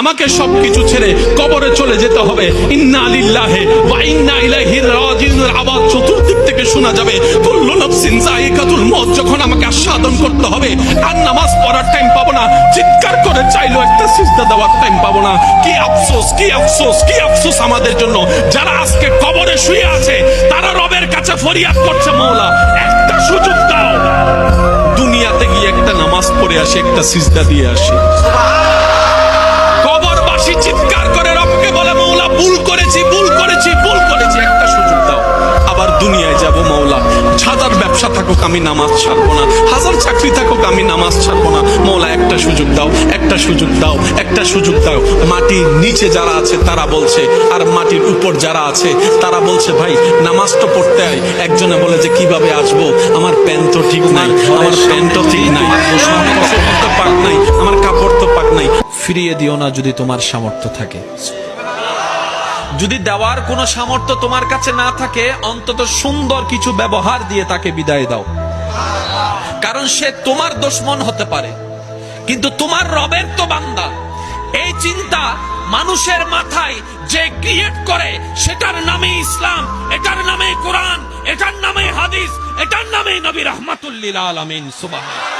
আমাকে সবকিছু ছেড়ে কবরে চলে যেতে হবে। ইন্না লিল্লাহি ওয়া ইন্না ইলাইহি রাজিউনের আওয়াজ চতুর্দিক থেকে শোনা যাবে। কুল্লু নাফসিন যায়িকাতুল মউত যখন আমাকে আস্বাদন করতে হবে, আর নামাজ পড়ার টাইম পাবো না, চিৎকার করে চাইলো একটা সিজদা দেওয়ার টাইম পাবো না। কি আফসোস কি আফসোস কি আফসোস আমাদের জন্য। যারা আজকে কবরে শুয়ে আছে, তারা রবের কাছে ফরিয়াদ করছে, মওলা, একটা সুযোগ দাও। দুনিয়াতে গিয়ে একটা নামাজ পড়ে আসে, একটা সিজদা দিয়ে আসে। কবরবাসী থাকুক, আমি নামাজ ছাড়বো না। হাজার চাকরি থাকুক, আমি নামাজ ছাড়বো না। মৌলা, একটা সুযোগ দাও, একটা সুযোগ দাও, একটা সুযোগ দাও। মাটির নিচে যারা আছে, তারা বলছে, আর মাটির উপর যারা আছে, তারা বলছে, ভাই, নামাজ তো পড়তে হয় একজনে বলে যে, কীভাবে আসব? আমার প্যান্ট তো ঠিক নাই, আমার প্যান্ট তো ঠিক নাই পাক নাই, আমার কাপড় তো পাক নাই। ফিরিয়ে দিও না যদি তোমার সামর্থ্য থাকে। যদি দেওয়ার কোনো সামর্থ্য তোমার কাছে না থাকে, অন্তত সুন্দর কিছু ব্যবহার দিয়ে তাকে বিদায় দাও। কারণ সে তোমার দুশ্মন হতে পারে। কিন্তু তোমার রবের তো বান্দা। এই চিন্তা মানুষের মাথায় যে ক্রিয়েট করে, সেটার নামে ইসলাম, এটার নামে কোরআন, এটার নামে হাদিস, এটার নামে নবী রহমাতুল্লিল আলমিন সুবাহ